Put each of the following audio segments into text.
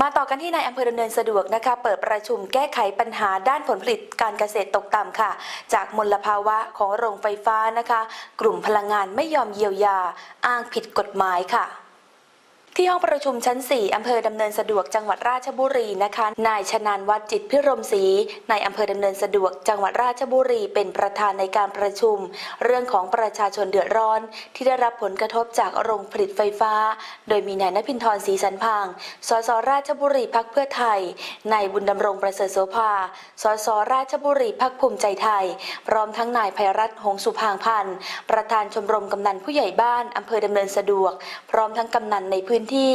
มาต่อกันที่นายอำเภอดำเนินสะดวกนะคะ เปิดประชุมแก้ไขปัญหาด้านผลผลิตการเกษตรตกต่ำค่ะ จากมลภาวะของโรงไฟฟ้านะคะ กลุ่มพลังงานไม่ยอมเยียวยา อ้างผิดกฎหมายค่ะ ที่ห้องประชุมชั้น 4 อำเภอดำเนินสะดวกจังหวัดราชบุรีนะคะ นายชนานวัดจิตพิรมศรีนายอำเภอดำเนินสะดวกจังหวัดราชบุรีเป็นประธานในการประชุม เรื่องของประชาชนเดือดร้อน ที่ได้รับผลกระทบจากโรงผลิตไฟฟ้า โดยมีนายนภินทรศรีสันพาง สสราชบุรีพักเพื่อไทย นายบุญดำรงประเสริฐโสภา สสราชบุรีพักภูมิใจไทย พร้อมทั้งนายภัยรัตน์หงสุพางพันธ์ประธานชมรมกำนันผู้ใหญ่บ้านอำเภอดำเนินสะดวก พร้อมทั้งกำนันในพื้นที่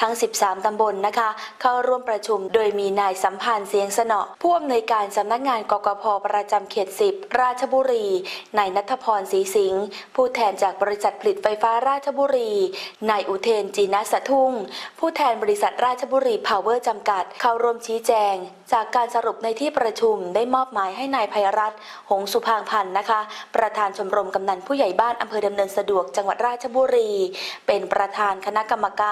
ทั้ง 13 ตำบลนะคะ เข้าร่วมประชุมโดยมีนายสัมพันธ์เสียงสนอผู้อำนวยการสำนักงานกกพประจำเขต 10 ราชบุรีนายนัทพรศรีสิงห์ผู้แทนจากบริษัทผลิตไฟฟ้าราชบุรีนายอุเทนจีนัสทุ่ง ผู้แทนบริษัทราชบุรีพาวเวอร์จำกัด เข้าร่วมชี้แจง จากการสรุปในที่ประชุมได้มอบหมายให้นายภัยรัตน์หงสุพางพันธ์นะคะ ประธานชมรมกำนันผู้ใหญ่บ้านอำเภอดำเนินสะดวกจังหวัดราชบุรี เป็นประธานคณะกรรมก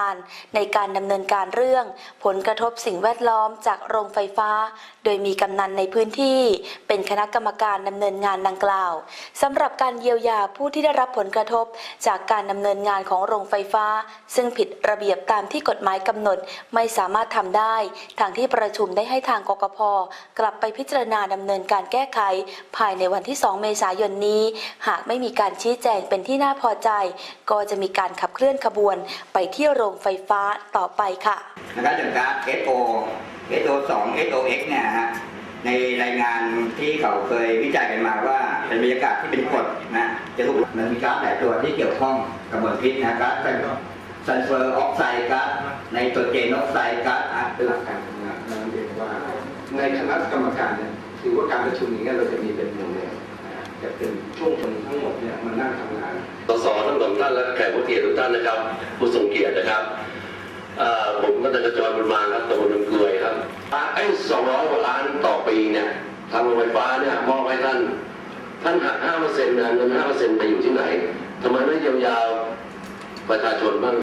ารในการดำเนินการเรื่อง ผลกระทบสิ่งแวดล้อมจากโรงไฟฟ้า โดยมีกำนันในพื้นที่ เป็นคณะกรรมการดำเนินงานดังกล่าวสำหรับการเยียวยาผู้ที่ได้รับผลกระทบ จากการดำเนินงานของโรงไฟฟ้า ซึ่งผิดระเบียบตามที่กฎหมายกำหนดไม่สามารถทำได้ ทางที่ประชุมได้ให้ทางกกพกลับไปพิจารณาดำเนินการแก้ไข ภายในวันที่ 2 เมษายนนี้ หากไม่มีการชี้แจงเป็นที่น่าพอใจ ก็จะมีการขับเคลื่อนขบวนไปที่โรงไฟฟ้าต่อไปค่ะนะครับอย่างการ SO SO 2 SOX เนี่ยนะฮะในรายงานที่เขาเคยวิจัยกันมาว่าเป็นบรรยากาศที่เป็นกรดนะจะถูกมันมีก๊าซหลายตัวที่เกี่ยวข้องกับมลพิษนะก๊าซซัลเฟอร์ออกไซด์ก๊าซไนโตรเจนออกไซด์ก๊าซอะเป็นหลักการทำงานเราเรียนว่าในคณะกรรมการเนี่ยถือว่าการประชุมอย่างเงี้ยเราจะมีเป็นหนึ่งเลยนะจะเป็นช่วงคนทั้งหมดเนี่ยมานั่งทำงานสสทั้งสองท่านและแขกผู้เกียรติทุกท่านนะครับ ผู้ทรงเกียรตินะครับผมก็จะกระจรบุญมาครับตำบลลำเกลือยครับไอ้สองร้อยกว่าล้านต่อปีเนี่ยทางโรงไฟฟ้าเนี่ยมอบให้ท่าน ท่านหักห้าเปอร์เซ็นต์เงินห้าเปอร์เซ็นต์ไปอยู่ที่ไหนทำไมไม่เยียวยาประชาชนบ้าง